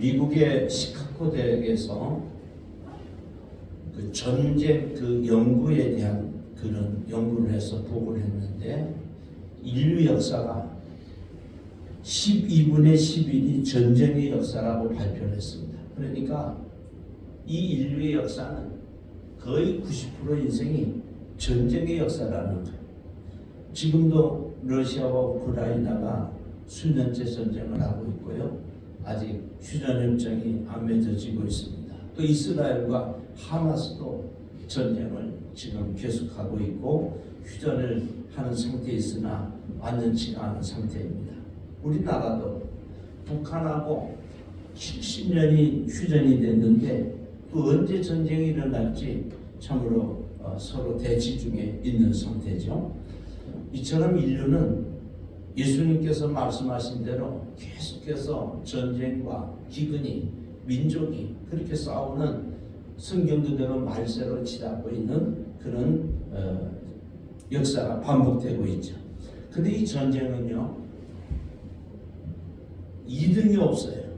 미국의 시카고 대학에서 그 전쟁 그 연구에 대한 그런 연구를 해서 보고를 했는데 인류 역사가 12분의 11이 전쟁의 역사라고 발표를 했습니다. 그러니까 이 인류의 역사는 거의 90% 인생이 전쟁의 역사라는 거예요. 지금도 러시아와 우크라이나가 수년째 전쟁을 하고 있고요. 아직 휴전협정이 안 맺어지고 있습니다. 또 이스라엘과 하마스도 전쟁을 지금 계속하고 있고 휴전을 하는 상태에 있으나 완전치가 않은 상태입니다. 우리나라도 북한하고 70년이 휴전이 됐는데 또 언제 전쟁이 일어날지 참으로 어, 서로 대치 중에 있는 상태죠. 이처럼 인류는 예수님께서 말씀하신 대로 계속해서 전쟁과 기근이 민족이 그렇게 싸우는 성경 그대로 말세로 치닫고 있는 그런 어, 역사가 반복되고 있죠. 근데 이 전쟁은요, 2등이 없어요.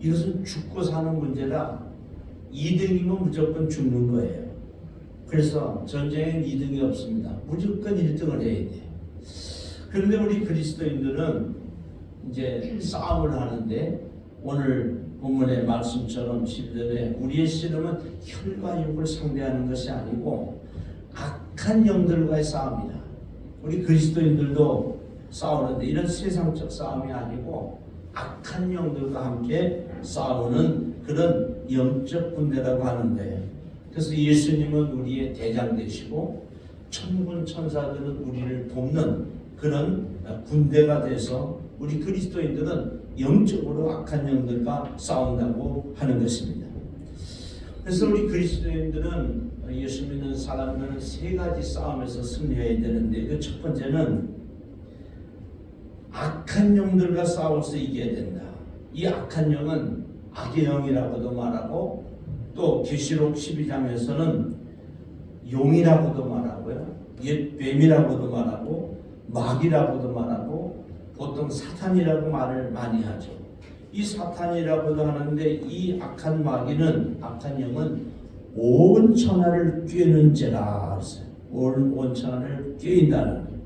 이것은 죽고 사는 문제라 2등이면 무조건 죽는 거예요. 그래서 전쟁엔 2등이 없습니다. 무조건 1등을 해야 돼. 그런데 우리 그리스도인들은 이제 싸움을 하는데 오늘 본문의 말씀처럼 10절에 우리의 씨름은 혈과 육을 상대하는 것이 아니고 악한 영들과의 싸움이다. 우리 그리스도인들도 싸우는데 이런 세상적 싸움이 아니고 악한 영들과 함께 싸우는 그런 영적 군대라고 하는 거예요. 그래서 예수님은 우리의 대장 되시고 천군 천사들은 우리를 돕는 그런 군대가 돼서 우리 그리스도인들은 영적으로 악한 영들과 싸운다고 하는 것입니다. 그래서 우리 그리스도인들은 예수 믿는 사람들은 세 가지 싸움에서 승리해야 되는데 그 첫 번째는 악한 영들과 싸워서 이겨야 된다. 이 악한 영은 악의 영이라고도 말하고 또 계시록 12장에서는 용이라고도 말하고요. 옛 뱀이라고도 말하고 마귀라고도 말하고 보통 사탄이라고 말을 많이 하죠. 이 사탄이라고도 하는데 이 악한 마귀는 악한 영은 온 천하를 꿰는 죄라. 온, 온 천하를 꿰인다는.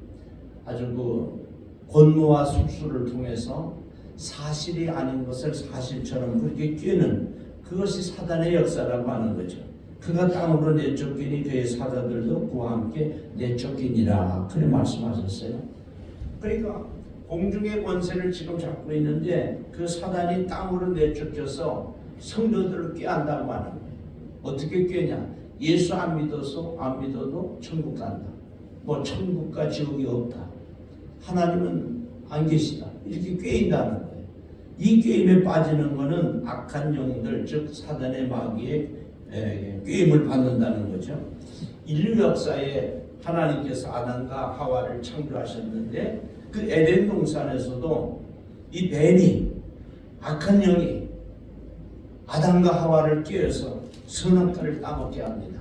아주 그 권모와 숙수를 통해서 사실이 아닌 것을 사실처럼 그렇게 꿰는 그것이 사단의 역사라고 하는 거죠. 그가 땅으로 내쫓기니 그의 사자들도 그와 함께 내쫓기니라 그렇게 말씀하셨어요. 그러니까 공중의 권세를 지금 잡고 있는데 그 사단이 땅으로 내쫓겨서 성도들을 꾀한다고 하는 거예요. 어떻게 꾀냐? 예수 안 믿어서 안 믿어도 천국 간다. 뭐 천국과 지옥이 없다. 하나님은 안 계시다. 이렇게 꾀인다는 거예요. 이 게임에 빠지는 것은 악한 영들, 즉 사단의 마귀의 게임을 받는다는 거죠. 인류 역사에 하나님께서 아담과 하와를 창조하셨는데 그 에덴 동산에서도 이 뱀이 악한 영이 아담과 하와를 깨어서 선악과를 따먹게 합니다.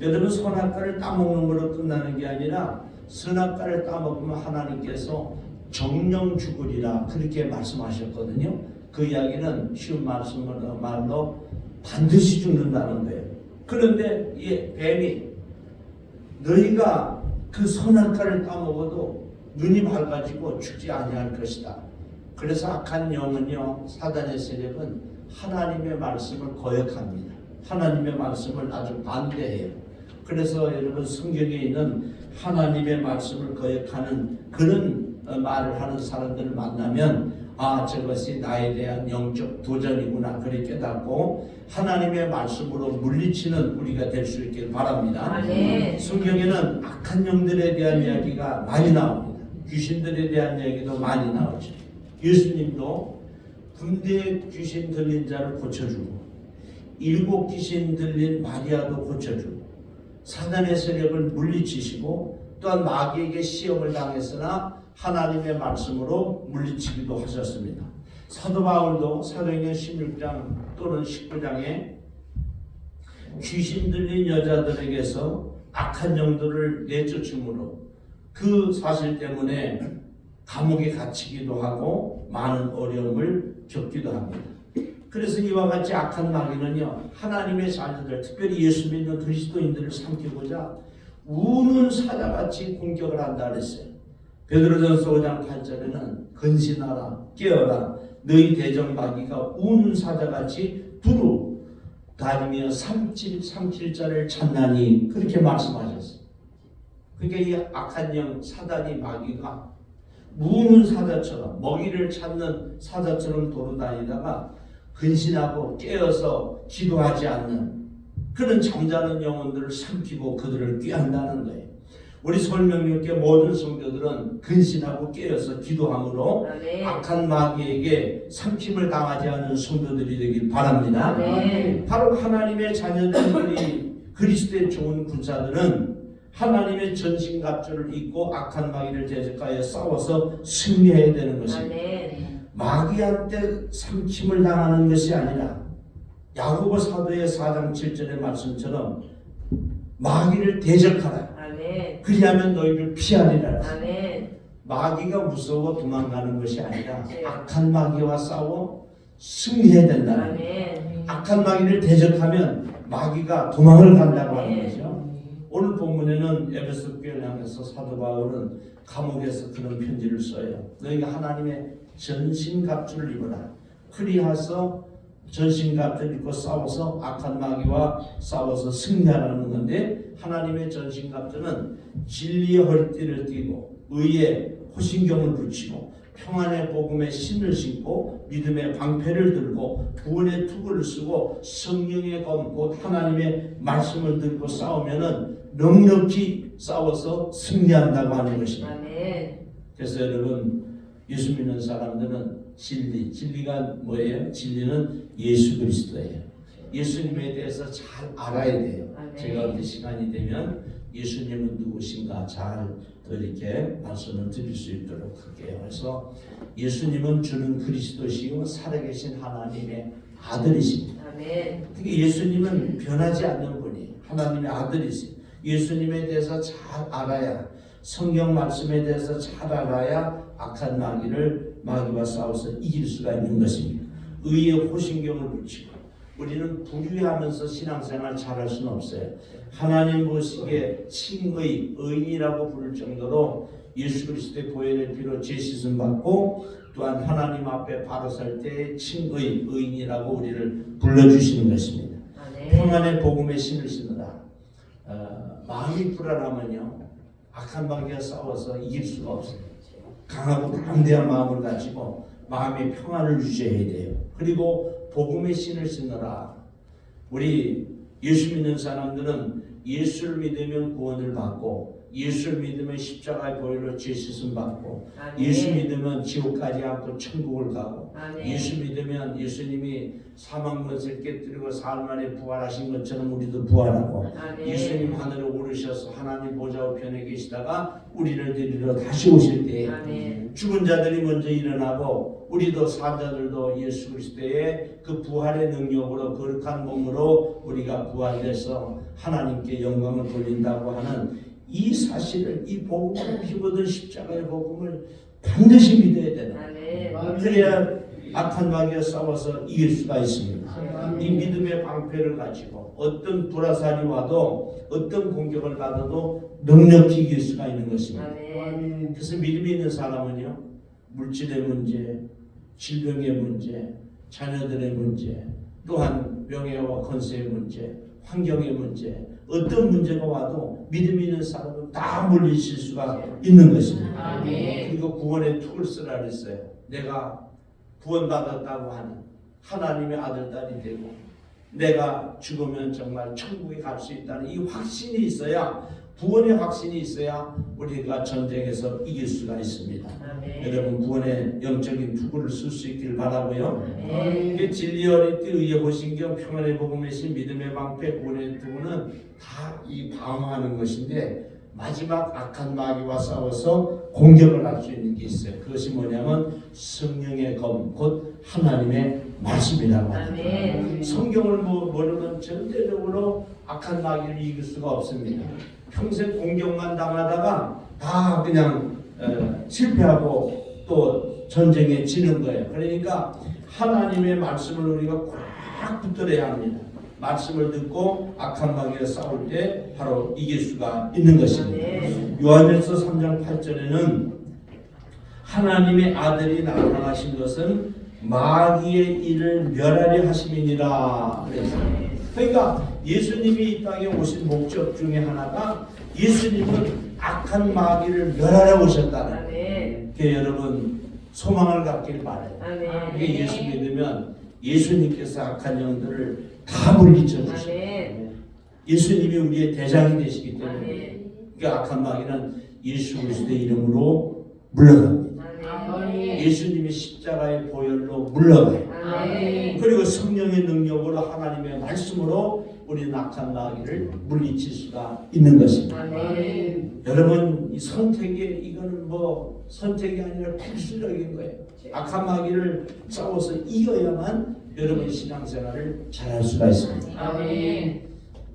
여러분 선악과를 따먹는 걸로 끝나는 게 아니라 선악과를 따먹으면 하나님께서 정령 죽으리라 그렇게 말씀하셨거든요. 그 이야기는 쉬운 말씀으로 말로 반드시 죽는다는 거예요. 그런데 이 뱀이 너희가 그 선악과를 따먹어도 눈이 밝아지고 죽지 아니할 것이다. 그래서 악한 영은요 사단의 세력은 하나님의 말씀을 거역합니다. 하나님의 말씀을 아주 반대해요. 그래서 여러분 성경에 있는 하나님의 말씀을 거역하는 그런 말을 하는 사람들을 만나면 아 저것이 나에 대한 영적 도전이구나 그렇게 깨닫고 하나님의 말씀으로 물리치는 우리가 될 수 있길 바랍니다. 아멘. 성경에는 악한 영들에 대한 이야기가 많이 나옵니다. 귀신들에 대한 이야기도 많이 나오죠. 예수님도 군대 귀신 들린 자를 고쳐주고 일곱 귀신 들린 마리아도 고쳐주고 사단의 세력을 물리치시고 또한 마귀에게 시험을 당했으나 하나님의 말씀으로 물리치기도 하셨습니다. 사도 바울도 사도행전 16장 또는 19장에 귀신 들린 여자들에게서 악한 영들을 내쫓음으로 그 사실 때문에 감옥에 갇히기도 하고 많은 어려움을 겪기도 합니다. 그래서 이와 같이 악한 마귀는요 하나님의 자녀들 특별히 예수 믿는 그리스도인들을 삼키고자 우는 사자같이 공격을 한다 그랬어요. 베드로전서 5장 8절에는 근신하라 깨어라 너희 대적 마귀가 우는 사자같이 두루 다니며 삼킬 삼킬 자를 찾나니 그렇게 말씀하셨어요. 그러니까 이 악한 영 사단이 마귀가 우는 사자처럼 먹이를 찾는 사자처럼 돌아다니다가 근신하고 깨어서 기도하지 않는 그런 잠자는 영혼들을 삼키고 그들을 꾀한다는 거예요. 우리 설명력계 모든 성도들은 근신하고 깨어서 기도함으로 아멘. 악한 마귀에게 삼킴을 당하지 않는 성도들이 되길 바랍니다. 아멘. 바로 하나님의 자녀들이 그리스도의 좋은 군사들은 하나님의 전신갑주를 입고 악한 마귀를 대적하여 싸워서 승리해야 되는 것입니다. 아멘. 마귀한테 삼킴을 당하는 것이 아니라 야고보 사도의 4장 7절의 말씀처럼 마귀를 대적하라. 아멘. 그리하면 너희를 피하리라. 아멘. 마귀가 무서워 도망가는 것이 아니라 네. 악한 마귀와 싸워 승리해야 된다. 아멘. 악한 마귀를 대적하면 마귀가 도망을 간다고 하는 네. 거죠. 오늘 본문에는 에베소 교회를 향해서 사도 바울은 감옥에서 그런 편지를 써요. 너희가 하나님의 전신 갑주를 입어라. 그리하서 전신갑주를 입고 싸워서 악한 마귀와 싸워서 승리하라는 건데 하나님의 전신갑주는 진리의 허리띠를 띠고 의의 호신경을 붙이고 평안의 복음의 신을 신고 믿음의 방패를 들고 구원의 투구를 쓰고 성령의 검곧 하나님의 말씀을 들고 싸우면은 넉넉히 싸워서 승리한다고 하는 것입니다. 그래서 여러분 예수 믿는 사람들은 진리, 진리가 뭐예요? 진리는 예수 그리스도예요. 예수님에 대해서 잘 알아야 돼요. 아멘. 제가 어떤 시간이 되면 예수님은 누구신가 잘또 이렇게 말씀을 드릴 수 있도록 할게요. 그래서 예수님은 주는 그리스도시요 살아계신 하나님의 아들이십니다. 아멘. 특히 예수님은 변하지 않는 분이 하나님의 아들이시. 예수님에 대해서 잘 알아야 성경 말씀에 대해서 잘 알아야 악한 마귀를 마귀와 싸워서 이길 수가 있는 것입니다. 의의 호신경을 붙이고 우리는 부유하면서 신앙생활 잘할 수는 없어요. 하나님 보시기에 칭의 의인이라고 부를 정도로 예수 그리스도의 보혈의 피로 제시선 받고 또한 하나님 앞에 바로 설때 칭의 의인이라고 우리를 불러주시는 것입니다. 아멘. 평안의 복음의 신을 신으라. 어, 마음이 불안하면요 악한 마귀와 싸워서 이길 수가 없어요. 강하고 담대한 마음을 가지고 마음의 평안을 유지해야 돼요. 그리고 복음의 신을 신으라. 우리 예수 믿는 사람들은 예수를 믿으면 구원을 받고 예수를 믿으면 십자가의 보혈로 죄 씻음 받고. 예수 믿으면 지옥까지 않고 천국을 가고 아멘. 예수 믿으면 예수님이 사망 것을 깨뜨리고 사흘 만에 부활하신 것처럼 우리도 부활하고 아멘. 예수님 하늘에 오르셔서 하나님 보좌 우편에 계시다가 우리를 데리러 다시 오실 때 아멘. 죽은 자들이 먼저 일어나고 우리도 산자들도 예수 그리스도의 그 부활의 능력으로 거룩한 몸으로 우리가 부활돼서 하나님께 영광을 돌린다고 하는 이 사실을 이 복음을 힘얻은 십자가의 복음을 반드시 믿어야 되는 아멘. 그래야 악한 마귀와 싸워서 이길 수가 있습니다. 아멘. 이 믿음의 방패를 가지고 어떤 불화살이 와도 어떤 공격을 받아도 넉넉히 이길 수가 있는 것입니다. 아멘. 그래서 믿음이 있는 사람은요 물질의 문제, 질병의 문제, 자녀들의 문제, 또한 명예와 건세의 문제, 환경의 문제, 어떤 문제가 와도 믿음이 있는 사람은 다 물리칠 수가 있는 것입니다. 아멘. 그리고 구원의 툴을 쓰라 그랬어요. 내가 구원받았다고 하는 하나님의 아들 딸이 되고 내가 죽으면 정말 천국에 갈 수 있다는 이 확신이 있어야 구원의 확신이 있어야 우리가 전쟁에서 이길 수가 있습니다. 아멘. 여러분 구원의 영적인 투구를 쓸 수 있길 바라고요. 그 진리 어리띠 의의 보신경 평안의 복음의 신 믿음의 방패 구원의 투구는 다 이 방어하는 것인데 마지막 악한 마귀와 싸워서 공격을 할 수 있는 게 있어요. 그것이 뭐냐면 성령의 검, 곧 하나님의 말씀이라고 합니다. 성경을 뭐 모르면 절대적으로 악한 마귀를 이길 수가 없습니다. 평생 공격만 당하다가 다 그냥 어, 실패하고 또 전쟁에 지는 거예요. 그러니까 하나님의 말씀을 우리가 꽉 붙들어야 합니다. 말씀을 듣고 악한 마귀와 싸울 때 바로 이길 수가 있는 것입니다. 요한일서 3장 8절에는 하나님의 아들이 나타나신 것은 마귀의 일을 멸하려 하심이니라 그랬어요. 그러니까 예수님이 이 땅에 오신 목적 중에 하나가 예수님은 악한 마귀를 멸하러 오셨다는. 아멘. 그러니까 여러분 소망을 갖길 바래요. 아멘. 이게 예수 믿으면 예수님께서 악한 영들을 다 물리쳐 주시고 아멘. 예수님이 우리의 대장이 되시기 때문에 아멘. 그 악한 마귀는 예수 그리스도의 이름으로 물러갑니다. 아멘. 예수님이 십자가의 보혈로 물러가요. 아멘. 그리고 성령의 능력으로 하나님의 말씀으로 우리는 악한 마귀를 물리칠 수가 있는 것입니다. 아멘. 여러분 이 선택이 이거는 뭐 선택이 아니라 필수적인 거예요. 악한 마귀를 싸워서 이겨야만 여러분 신앙생활을 잘할 수가 있습니다. 아멘.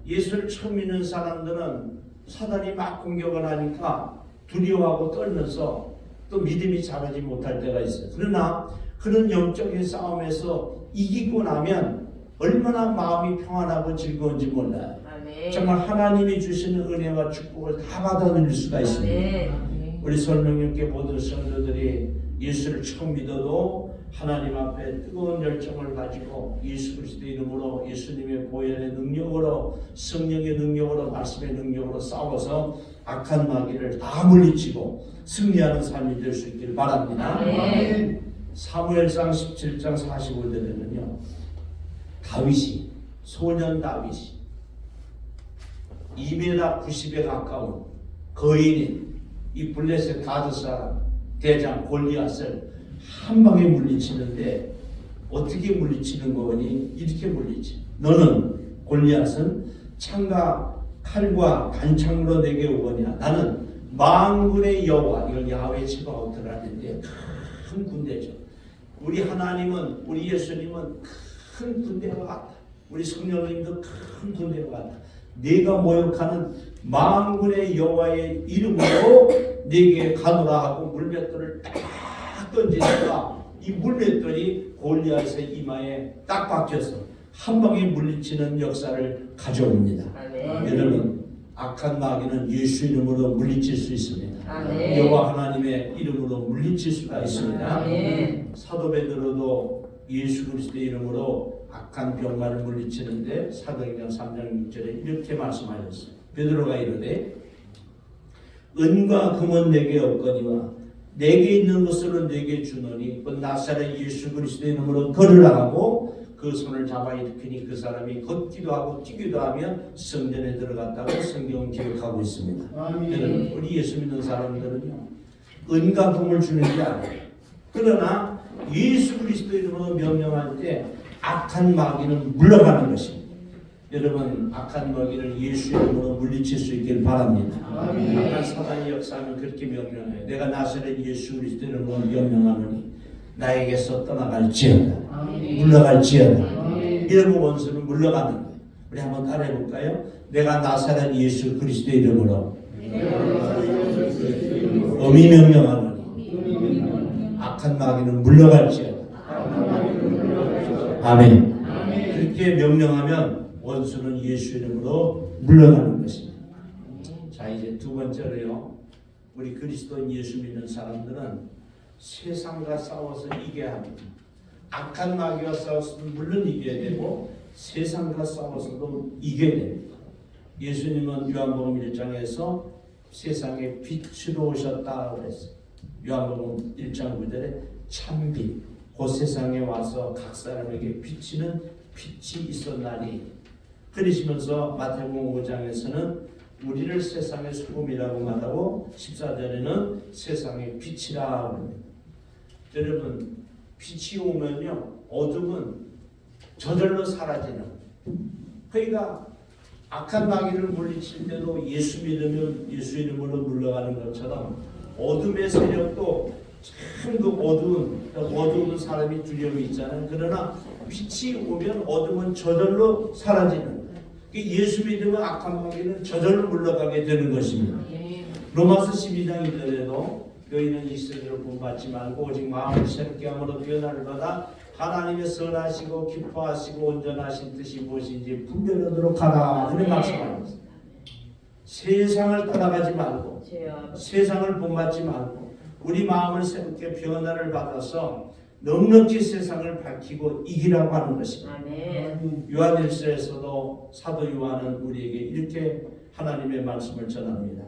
예수를 처음 믿는 사람들은 사단이 막 공격을 하니까 두려워하고 떨면서 또 믿음이 자라지 못할 때가 있어요. 그러나 그런 영적인 싸움에서 이기고 나면 얼마나 마음이 평안하고 즐거운지 몰라요. 아멘. 정말 하나님이 주시는 은혜와 축복을 다 받아 누릴 수가 있습니다. 아멘. 우리 설명님께 모든 성도들이 예수를 처음 믿어도 하나님 앞에 뜨거운 열정을 가지고 예수 그리스도의 이름으로 예수님의 보혈의 능력으로 성령의 능력으로 말씀의 능력으로 싸워서 악한 마귀를 다 물리치고 승리하는 삶이 될 수 있길 바랍니다. 아멘. 사무엘상 17장 45절에는요. 다윗이 소년 다윗이 2m 90에 가까운 거인인 이 블레셋 가드 사람 대장 골리앗을 한 방에 물리치는데 어떻게 물리치는 거니? 이렇게 물리치. 너는 골리앗은 창과 칼과 단창으로 내게 오거냐? 나는 만군의 여호와 이걸 야훼 치바오트를 하는데 큰 군대죠. 우리 하나님은 우리 예수님은 큰 군대와 같다. 우리 성령님도 큰 군대와 같다. 네가 모욕하는 만군의 여호와의 이름으로 네게 가노라 하고 물맷돌을 딱 던지니까 이 물맷돌이 골리앗의 이마에 딱 박혀서 한 방에 물리치는 역사를 가져옵니다. 아멘. 여러분 악한 마귀는 예수 이름으로 물리칠 수 있습니다. 아멘. 여호와 하나님의 이름으로 물리칠 수가 있습니다. 아멘. 사도 베드로도 예수 그리스도의 이름으로 악한 병마를 물리치는데 사도행전 3장 6절에 이렇게 말씀하셨어요. 베드로가 이르되 은과 금은 내게 없거니와 내게 있는 것으로 내게 주노니 그 나사렛 예수 그리스도의 이름으로 걸으라 하고 그 손을 잡아 일으키니 그 사람이 걷기도 하고 뛰기도 하며 성전에 들어갔다고 성경은 기록하고 있습니다. 여러분 우리 예수 믿는 사람들은요 은과 금을 주는 게 아니에요. 그러나 예수 그리스도 이름으로 명령할 때 악한 마귀는 물러가는 것입니다. 여러분 악한 마귀를 예수 이름으로 물리칠 수 있길 바랍니다. 아멘. 악한 사단의 역사는 그렇게 명령해요. 내가 나사렛 예수 그리스도 이름으로 명령하노니 나에게서 떠나갈지어다. 물러갈지어다. 이러면 원수는 물러가는 거예요. 우리 한번 따라해 볼까요? 내가 나사렛 예수 그리스도 이름으로 어미 명령하노니 악한 마귀는 물러갈지어다. 아멘. 그렇게 명령하면 원수는 예수 이름으로 물러가는 것입니다. 자 이제 두 번째로요. 우리 그리스도인 예수 믿는 사람들은 세상과 싸워서 이겨야 합니다. 악한 마귀와 싸웠으면 물론 이겨야 되고 세상과 싸워서도 이겨야 됩니다. 예수님은 요한복음 1장에서 세상에 빛으로 오셨다고 그랬어요. 요한복음 1장 9절에 참빛 그 세상에 와서 각 사람에게 비치는 빛이 있었나니 그러시면서 마태복음 5장에서는 우리를 세상의 소금이라고 말하고 14절에는 세상의 빛이라 합니다. 여러분 빛이 오면요 어둠은 저절로 사라지는 그러니까 악한 마귀를 물리칠 때도 예수 믿으면 예수 이름으로 물러가는 것처럼 어둠의 세력도 참 그 어두운 어두운 사람이 두려움이 있잖아요. 그러나 빛이 오면 어둠은 저절로 사라지는. 그 예수 믿으면 악한 마귀는 저절로 물러가게 되는 것입니다. 로마서 12장 1절에도 너희는 이스라엘을 본받지 말고 오직 마음을 새롭게 함으로 변화를 받아 하나님의 선하시고 기뻐하시고 온전하신 뜻이 무엇인지 분별하도록 하라 그런 말씀하는 것입니다. 세상을 따라가지 말고. 세상을 본받지 말고 우리 마음을 새롭게 변화를 받아서 넉넉히 세상을 밝히고 이기라고 하는 것입니다. 요한일서에서도 사도 요한은 우리에게 이렇게 하나님의 말씀을 전합니다.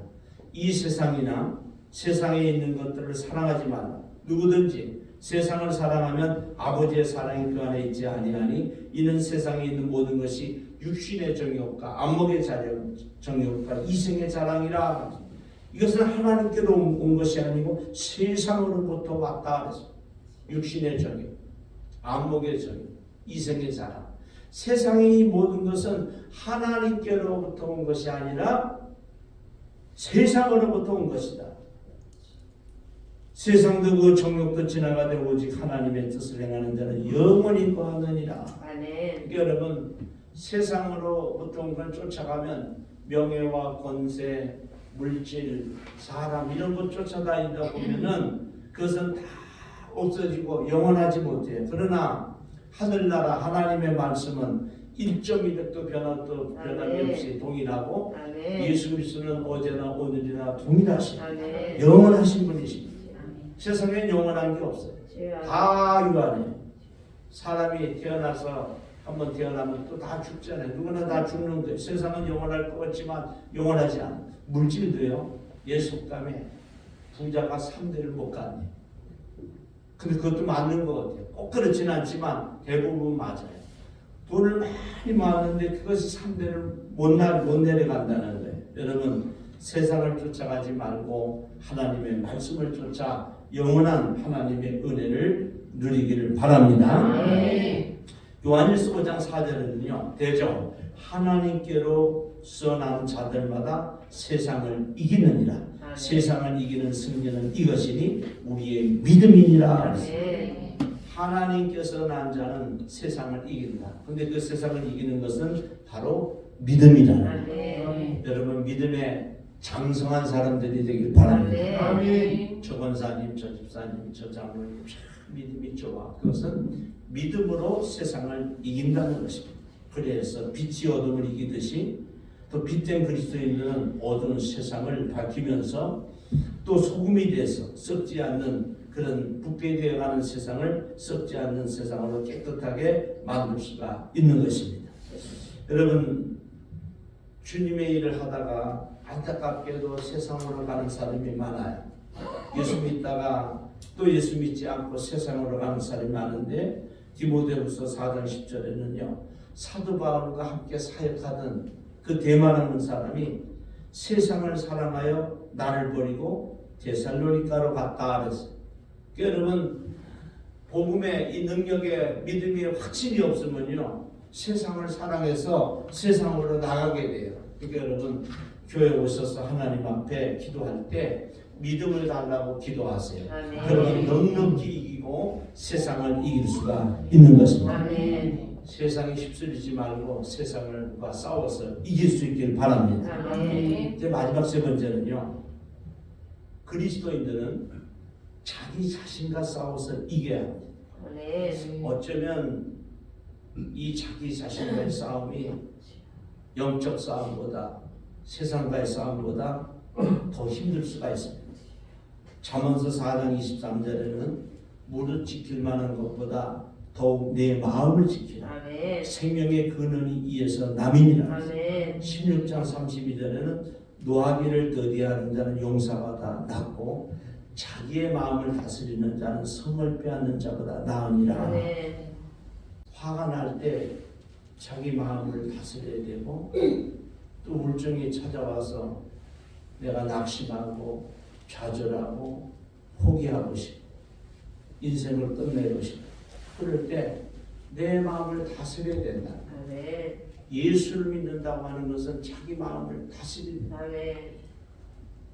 이 세상이나 세상에 있는 것들을 사랑하지 말라. 누구든지 세상을 사랑하면 아버지의 사랑이 그 안에 있지 아니하니 이는 세상에 있는 모든 것이 육신의 정욕과 안목의 정욕과 이생의 자랑이라. 이것은 하나님께로 온 것이 아니고 세상으로부터 왔다 그랬어. 육신의 정욕, 안목의 정욕, 이생의 자랑. 세상의 이 모든 것은 하나님께로부터 온 것이 아니라 세상으로부터 온 것이다. 세상도 그 정욕도 지나가되 오직 하나님의 뜻을 행하는 자는 영원히 거하느니라. 아멘. 그러니까 여러분 세상으로부터 온걸 쫓아가면 명예와 권세, 물질, 사람 이런 것 쫓아다니다 보면은 그것은 다 없어지고 영원하지 못해요. 그러나 하늘나라 하나님의 말씀은 1.1도 변화도 변함이 없이 동일하고 아멘. 예수 그리스도는 어제나 오늘이나 동일하신. 영원하신 분이십니다. 세상에 영원한 게 없어요. 다 유한해. 사람이 태어나서 한번 태어나면 또 다 죽잖아요. 누구나 다 죽는 거예요. 세상은 영원할 것 같지만 영원하지 않아. 물질도요. 예속감에 부자가 3대를 못 갔네. 근데 그것도 맞는 것 같아요. 꼭 그렇지는 않지만 대부분 맞아요. 돈을 많이 모았는데 그것이 3대를 못, 나, 못 내려간다는 거예요. 여러분 세상을 쫓아가지 말고 하나님의 말씀을 쫓아 영원한 하나님의 은혜를 누리기를 바랍니다. 요한일서 5장 4절에는요. 대저 하나님께로 써난 자들마다 세상을 이기느니라. 아멘. 세상을 이기는 승리는 이것이니 우리의 믿음이니라. 아멘. 하나님께서 난 자는 세상을 이긴다. 근데 그 세상을 이기는 것은 바로 믿음이라는 거예요. 아멘. 여러분 믿음에 장성한 사람들이 되길 바랍니다. 아멘. 저 권사님, 저 집사님, 저 장로님 참 믿음이 좋아. 그것은 믿음으로 세상을 이긴다는 것입니다. 그래서 빛이 어둠을 이기듯이 또 빛된 그리스도인들은 어두운 세상을 밝히면서 또 소금이 돼서 썩지 않는 그런 부패되어 가는 세상을 썩지 않는 세상으로 깨끗하게 만들 수가 있는 것입니다. 여러분 주님의 일을 하다가 안타깝게도 세상으로 가는 사람이 많아요. 예수 믿다가 또 예수 믿지 않고 세상으로 가는 사람이 많은데 디모데후서 4장 10절에는요. 사도 바울과 함께 사역하던 그 대만하는 사람이 세상을 사랑하여 나를 버리고 데살로니가로 갔다 그랬어요. 여러분 복음의 이 능력에 믿음의 확신이 없으면요 세상을 사랑해서 세상으로 나가게 돼요. 그러니까 여러분 교회 오셔서 하나님 앞에 기도할 때 믿음을 달라고 기도하세요. 아멘. 그러면 넉넉히 이기고 세상을 이길 수가 있는 것입니다. 아멘. 세상에 휩쓸리지 말고 세상과 싸워서 이길 수 있길 바랍니다. 아멘. 이제 마지막 세 번째는요. 그리스도인들은 자기 자신과 싸워서 이겨야 합니다. 아멘. 어쩌면 이 자기 자신과의 싸움이 영적 싸움보다 세상과의 싸움보다 더 힘들 수가 있습니다. 잠언서 4장 23절에는 무릇 지킬 만한 것보다 더욱 내 마음을 지키라. 아멘. 생명의 근원이 이에서 남이니라. 아멘. 16장 32절에는 노하기를 더디하는 자는 용사보다 낫고 자기의 마음을 다스리는 자는 성을 빼앗는 자보다 나으니라. 아멘. 화가 날 때 자기 마음을 다스려야 되고 또 울증이 찾아와서 내가 낙심하고 좌절하고 포기하고 싶고 인생을 끝내고 싶고 그럴 때 내 마음을 다스려야 된다. 아멘. 예수를 믿는다고 하는 것은 자기 마음을 다스린다.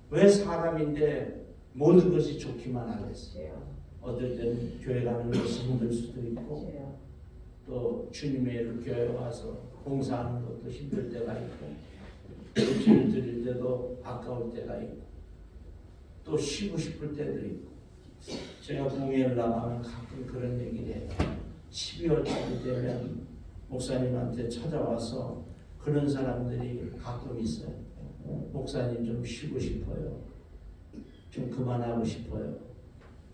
왜 사람인데 모든 것이 좋기만 하겠어? 주여. 어떨 때는 교회 가는 것이 힘들 수도 있고. 또 주님의 일을 교회 와서 봉사하는 것도 힘들 때가 있고 일주일 드릴 때도 아까울 때가 있고 또 쉬고 싶을 때도 있고 제가 공연을 나가면 가끔 그런 얘기를 해요. 12월 달이 되면 목사님한테 찾아와서 그런 사람들이 가끔 있어요. 목사님 좀 쉬고 싶어요. 좀 그만하고 싶어요.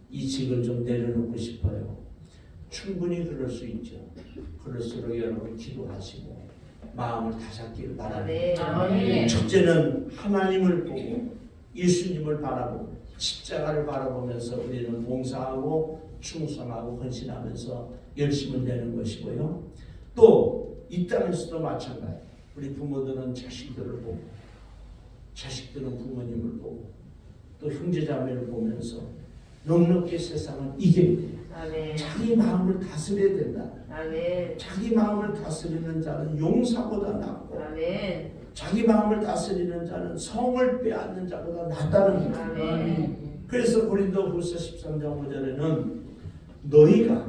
이 직을 좀 내려놓고 싶어요. 충분히 그럴 수 있죠. 그럴수록 여러분 기도하시고 마음을 다잡기를 바랍니다. 아멘. 첫째는 하나님을 보고 예수님을 바라보고 십자가를 바라보면서 우리는 봉사하고 충성하고 헌신하면서 열심을 내는 것이고요. 또 이 땅에서도 마찬가지. 우리 부모들은 자식들을 보고 자식들은 부모님을 보고 또 형제자매를 보면서 넉넉히 세상을 이겨야 돼요. 아멘. 자기 마음을 다스려야 된다. 아멘. 자기 마음을 다스리는 자는 용사보다 낫고 아멘. 자기 마음을 다스리는 자는 성을 빼앗는 자보다 낫다는 거예요. 아멘. 그래서 고린도후서 13장 5절에는 너희가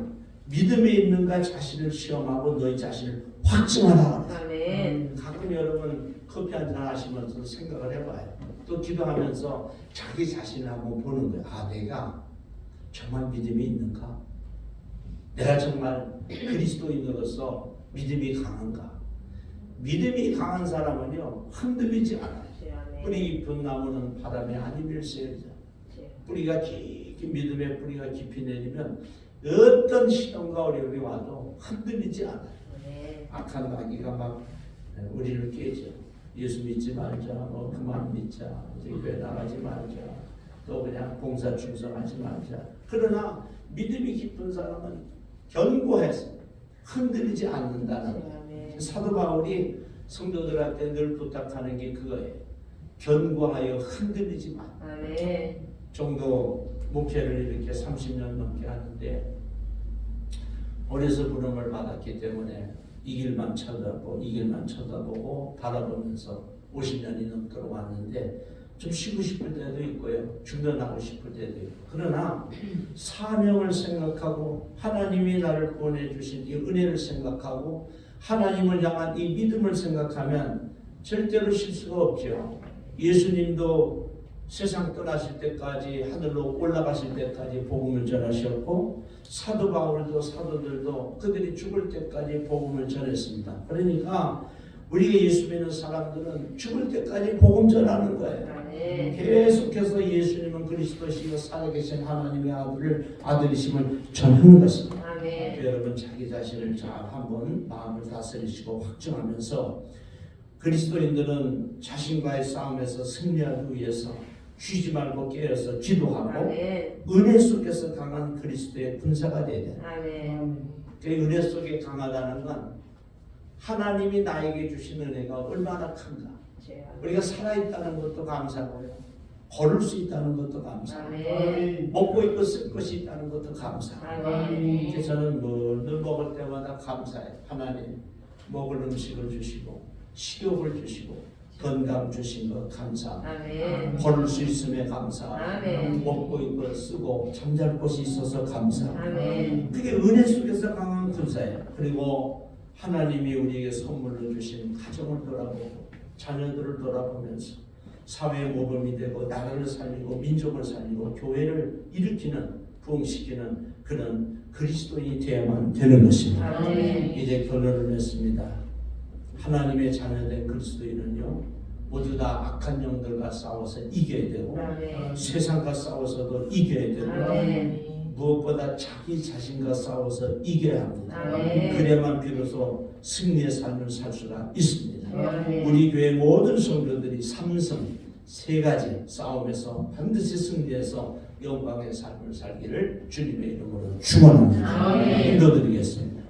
믿음에 있는가 자신을 시험하고 너희 자신을 확증하라. 아멘. 가끔 여러분 커피 한 잔 하시면서 생각을 해봐요. 또 기도하면서 자기 자신을 한번 보는 거예요. 아 내가 정말 믿음이 있는가? 내가 정말 그리스도인으로서 믿음이 강한가? 믿음이 강한 사람은요 흔들리지 않아요. 뿌리 깊은 나무는 바람에 안 밀세우죠. 뿌리가 깊이 믿음의 뿌리가 깊이 내리면 어떤 시험과 어려움이 와도 흔들리지 않아요. 아멘. 악한 마귀가 막 우리를 깨죠. 예수 믿지 말자, 뭐 그만 믿자, 이제 교회 나가지 말자, 또 그냥 봉사 충성하지 말자. 그러나 믿음이 깊은 사람은 견고해서 흔들리지 않는다는 거예요. 아멘. 사도 바울이 성도들한테 늘 부탁하는 게 그거예요. 견고하여 흔들리지 마. 아멘. 정도 목회를 이렇게 30년 넘게 하는데 어려서 부름을 받았기 때문에 이 길만 쳐다보고 이 길만 쳐다보고 바라보면서 50년이 넘도록 왔는데 좀 쉬고 싶을 때도 있고요. 중단하고 싶을 때도 있고. 그러나 사명을 생각하고 하나님이 나를 보내주신 이 은혜를 생각하고 하나님을 향한 이 믿음을 생각하면 절대로 실수가 없죠. 예수님도 세상 떠나실 때까지 하늘로 올라가실 때까지 복음을 전하셨고 사도 바울도 사도들도 그들이 죽을 때까지 복음을 전했습니다. 그러니까 우리가 예수 믿는 사람들은 죽을 때까지 복음 전하는 거예요. 아멘. 계속해서 예수님은 그리스도시요 살아계신 하나님의 아들을 아들이심을 전하는 것입니다. 아멘. 여러분 자기 자신을 잘 한번 마음을 다스리시고 확정하면서 그리스도인들은 자신과의 싸움에서 승리하기 위해서 쉬지 말고 깨어서 기도하고 아멘. 은혜 속에서 강한 그리스도의 군사가 되야 돼. 그 은혜 속에 강하다는 건 하나님이 나에게 주신 은혜가 얼마나 큰가. 우리가 살아있다는 것도 감사고요. 걸을 수 있다는 것도 감사. 아멘. 먹고 입고 쓸 것이 있다는 것도 감사. 아멘. 그래서 저는 뭐늘 먹을 때마다 감사해요. 하나님 먹을 음식을 주시고 식욕을 주시고 건강 주신 것 감사. 아멘. 걸을 수 있음에 감사. 아멘. 먹고 입고 쓰고 잠잘 곳이 있어서 감사. 아멘. 그게 은혜 속에서 강한 군사예요. 그리고 하나님이 우리에게 선물로 주신 가정을 돌아보고 자녀들을 돌아보면서 사회 모범이 되고 나라를 살리고 민족을 살리고 교회를 일으키는 부흥시키는 그런 그리스도인이 되어야만 되는 것입니다. 아멘. 이제 결론을 맺습니다. 하나님의 자녀된 그리스도인은요 모두 다 악한 영들과 싸워서 이겨야 되고 아멘. 세상과 싸워서도 이겨야 되고 아멘. 무엇보다 자기 자신과 싸워서 이겨야 합니다. 아멘. 그래야만 비로소 승리의 삶을 살 수가 있습니다. 아멘. 우리 교회 모든 성도들이 삼성 세 가지 싸움에서 반드시 승리해서 영광의 삶을 살기를 주님의 이름으로 축원합니다. 기도드리겠습니다.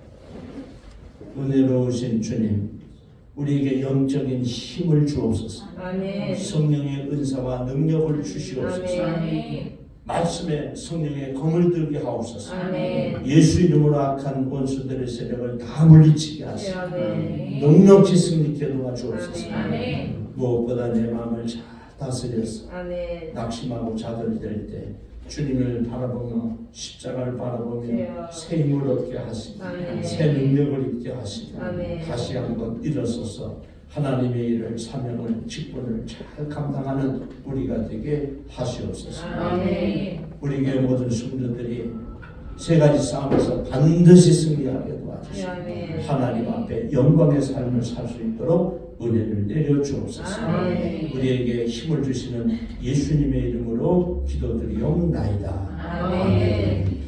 은혜로우신 주님, 우리에게 영적인 힘을 주옵소서. 아멘. 성령의 은사와 능력을 주시옵소서. 아멘. 말씀에 성령의 검을 들게 하옵소서. 아멘. 예수 이름으로 악한 원수들의 세력을 다 물리치게 하시고 아멘. 넉넉히 승리케 도와주옵소서. 아멘. 무엇보다 내 마음을 잘 다스려서 아멘. 낙심하고 좌절될 때 주님을 바라보며 십자가를 바라보며 주여. 새 힘을 얻게 하시고. 새 능력을 입게 하시고. 다시 한번 일어서서 하나님의 일을 사명을 직분을 잘 감당하는 우리가 되게 하시옵소서. 아멘. 우리 교회 모든 성도들이 세 가지 싸움에서 반드시 승리하게 도와주시고 아멘. 하나님 앞에 영광의 삶을 살 수 있도록 은혜를 내려 주옵소서. 아멘. 우리에게 힘을 주시는 예수님의 이름으로 기도드리옵나이다. 아멘.